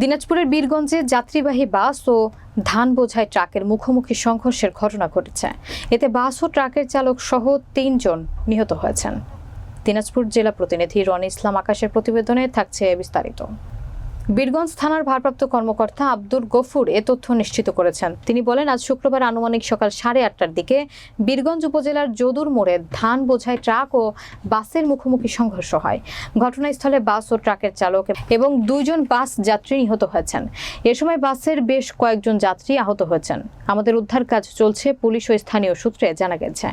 দিনাজপুরের বীরগঞ্জে যাত্রীবাহী বাস ও ধান বোঝাই ট্রাকের মুখোমুখি সংঘর্ষের ঘটনা ঘটেছে। এতে বাস ও ট্রাকের চালক সহ তিনজন নিহত হয়েছেন। দিনাজপুর জেলা প্রতিনিধি রনি ইসলাম আকাশের প্রতিবেদনে থাকছে বিস্তারিত। বীরগঞ্জ থানার ভারপ্রাপ্ত কর্মকর্তা আব্দুর গফুর এ তথ্য নিশ্চিত করেছেন। তিনি বলেন, আজ শুক্রবার আনুমানিক সকাল সাড়ে আটটার দিকে বীরগঞ্জ উপজেলার যদুর মোড়ে ধান বোঝাই ট্রাক ও বাসের মুখোমুখি সংঘর্ষ হয়। ঘটনাস্থলে বাস ও ট্রাকের চালক এবং দুইজন বাস যাত্রী নিহত হয়েছেন। এ সময় বাসের বেশ কয়েকজন যাত্রী আহত হয়েছেন। আমাদের উদ্ধার কাজ চলছে পুলিশ ও স্থানীয় সূত্রে জানা গেছে।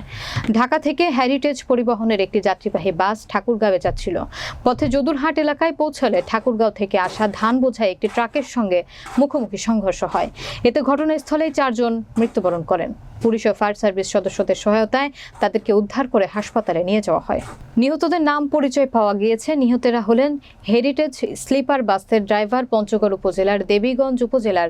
ঢাকা থেকে হ্যারিটেজ পরিবহনের একটি যাত্রীবাহী বাস ঠাকুরগাঁওয়ে যাচ্ছিল। পথে যদুরহাট এলাকায় পৌঁছালে ঠাকুরগাঁও থেকে আসা ধান বোঝাই একটি ট্রাকের সঙ্গে মুখোমুখি সংঘর্ষ হয়। এতে ঘটনাস্থলেই চারজন মৃত্যুবরণ করেন। পুলিশ ও ফায়ার সার্ভিস সদস্যদের সহায়তায় তাদেরকে উদ্ধার করে হাসপাতালে নিয়ে যাওয়া হয়। নিহতদের নাম পরিচয় পাওয়া গিয়েছে। নিহতেরা হলেন হেরিটেজ স্লিপার বাসের ড্রাইভার পঞ্চগড় উপজেলার দেবীগঞ্জ উপজেলার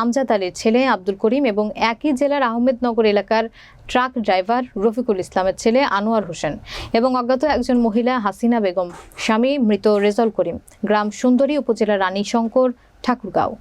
আমজাদ আলীর ছেলে আব্দুল করিম এবং একই জেলার আহমেদনগর এলাকার ট্রাক ড্রাইভার রফিকুল ইসলামের ছেলে আনোয়ার হোসেন এবং অজ্ঞাত একজন মহিলা হাসিনা বেগম স্বামী মৃত রেজল করিম। গ্রাম সুন্দরী উপজেলার রানী শঙ্কর ঠাকুরগাঁও।